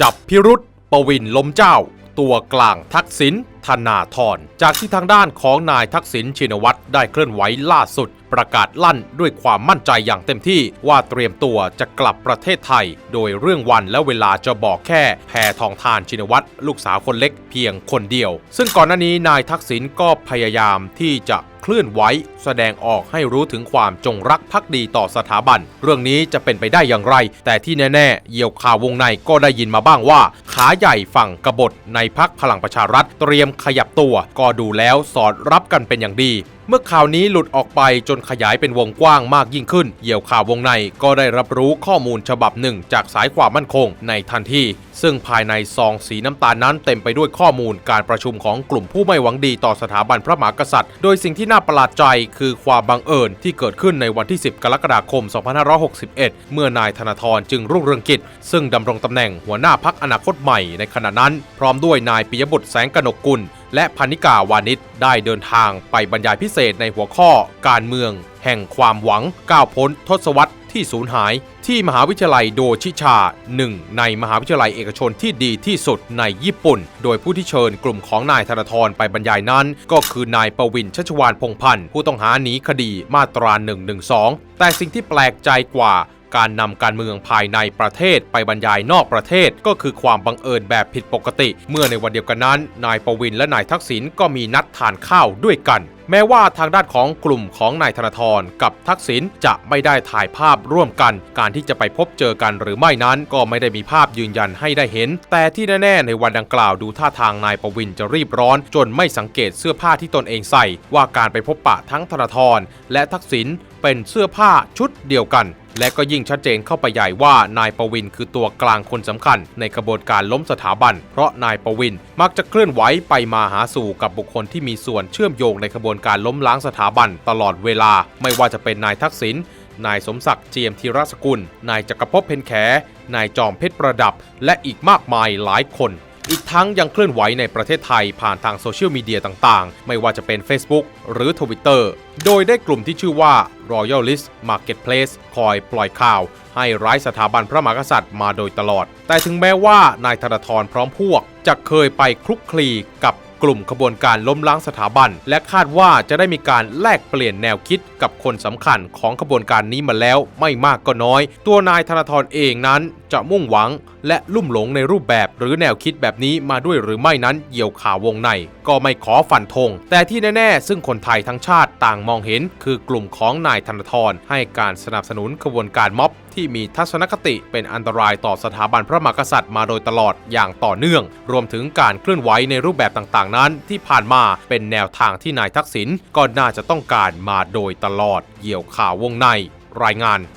จับพิรุษปวินล้มเจ้า ตัวกลางทักษิณ ธนาธรจากที่ทางด้านของนายทักษิณชินวัตรได้เคลื่อนไหวล่าสุด ประกาศลั่นด้วยความมั่นใจอย่างเต็มที่ว่าเตรียมตัวจะกลับประเทศไทย โดยเรื่องวันและเวลาจะบอกแค่แพทองทานชินวัตรลูกสาวคนเล็กเพียงคนเดียว ซึ่งก่อนหน้านี้นายทักษิณก็พยายามที่จะเคลื่อนไหวแสดงออกให้รู้ถึงความจงรักภักดีต่อสถาบัน เรื่องนี้จะเป็นไปได้อย่างไร แต่ที่แน่ๆ เยี่ยวข่าววงในก็ได้ยินมาบ้างว่า ขาใหญ่ฝั่งกบฏในพักพลังประชารัฐเตรียมขยับตัว ก็ดูแล้วสอดรับกันเป็นอย่างดี เมื่อข่าวนี้หลุดออกไปจนขยายเป็นวงกว้างมากยิ่งขึ้น เหยี่ยวข่าววงในก็ได้รับรู้ข้อมูลฉบับหนึ่งจากสายความมั่นคงในทันที ซึ่งภายในซองสีน้ำตาลนั้นเต็มไปด้วยข้อมูลการประชุมของกลุ่มผู้ไม่หวังดีต่อสถาบันพระมหากษัตริย์ โดยสิ่งที่น่าประหลาดใจคือความบังเอิญที่เกิดขึ้นในวันที่ 10 กรกฎาคม 2561 เมื่อนายธนาธรจึงรุ่งเรืองกิจ ซึ่งดำรงตำแหน่งหัวหน้าพักอนาคตใหม่ในขณะนั้น พร้อมด้วยนายปิยบุตรแสงกนกกุล และพนิกาวานิชได้เดินทางไปบรรยายพิเศษในหัวข้อการเมือง แห่งความหวังก้าวพ้นทศวรรษที่สูญหายที่มหาวิทยาลัยโดชิชาหนึ่งในมหาวิทยาลัยเอกชนที่ดีที่สุดในญี่ปุ่น โดยผู้ที่เชิญกลุ่มของนายธนาธรไปบรรยายนั้น ก็คือนายประวินชัชวานพงพันธ์ผู้ต้องหาหนีคดีมาตรา 112 แต่สิ่งที่แปลกใจกว่า การนำการเมืองภายในประเทศไปบรรยายนอกประเทศก็คือความบังเอิญแบบผิดปกติ เมื่อในวันเดียวกันนั้น นายประวินและนายทักษิณก็มีนัดทานข้าวด้วยกันแม้ว่าทางด้านของกลุ่มของนายธนาธรกับทักษิณจะไม่ได้ถ่ายภาพร่วมกัน การที่จะไปพบเจอกันหรือไม่นั้น ก็ไม่ได้มีภาพยืนยันให้ได้เห็น แต่ที่แน่ๆในวันดังกล่าวดูท่าทางนายประวินจะรีบร้อน จนไม่สังเกตเสื้อผ้าที่ตนเองใส่ ว่าการไปพบปะทั้งธนาธรและทักษิณเป็นเสื้อผ้าชุดเดียวกัน และก็ยิ่งชัดเจนเข้าไปใหญ่ว่านายประวินคือตัวกลางคนสำคัญ ในกระบวนการล้มสถาบัน เพราะนายประวินมักจะเคลื่อนไหวไปมาหาสู่กับบุคคลที่มีส่วนเชื่อมโยงในกระบวนการล้มล้างสถาบันตลอดเวลา ไม่ว่าจะเป็นนายทักษิณนายสมศักดิ์เจียมธีรสกุล นายจักรภพเพนแขนายจอมเพชรประดับ และอีกมากมายหลายคน อีกทั้งยังเคลื่อนไหวในประเทศไทยผ่านทางโซเชียลมีเดียต่างๆ ไม่ว่าจะเป็น Facebook หรือ Twitter โดยได้กลุ่มที่ชื่อว่า Royalist Marketplace คอยปล่อยข่าว ให้ร้ายสถาบันพระมหากษัตริย์มาโดยตลอด แต่ถึงแม้ว่านายธนาธรพร้อมพวก จะเคยไปคลุกคลีกับกลุ่มขบวนการล้มล้างสถาบัน และคาดว่าจะได้มีการแลกเปลี่ยนแนวคิดกับคนสำคัญของขบวนการนี้มาแล้วไม่มากก็น้อย ตัวนายธนาธรเองนั้นจะมุ่งหวังและลุ่มหลงในรูปแบบหรือแนวคิดแบบนี้มาด้วยหรือไม่นั้นเหยี่ยวข่าววงใน ก็ไม่ขอฟันธงแต่ที่แน่ ๆ ซึ่งคนไทยทั้งชาติต่างมองเห็น คือกลุ่มของนายธนาธรให้การสนับสนุนขบวนการม็อบที่มีทัศนคติเป็นอันตรายต่อสถาบันพระมหากษัตริย์มาโดยตลอดอย่างต่อเนื่อง รวมถึงการเคลื่อนไหวในรูปแบบต่างๆ นั้น ที่ผ่านมาเป็นแนวทางที่นายทักษิณก็น่าจะต้องการมาโดยตลอดเหยี่ยวข่าววงใน รายงาน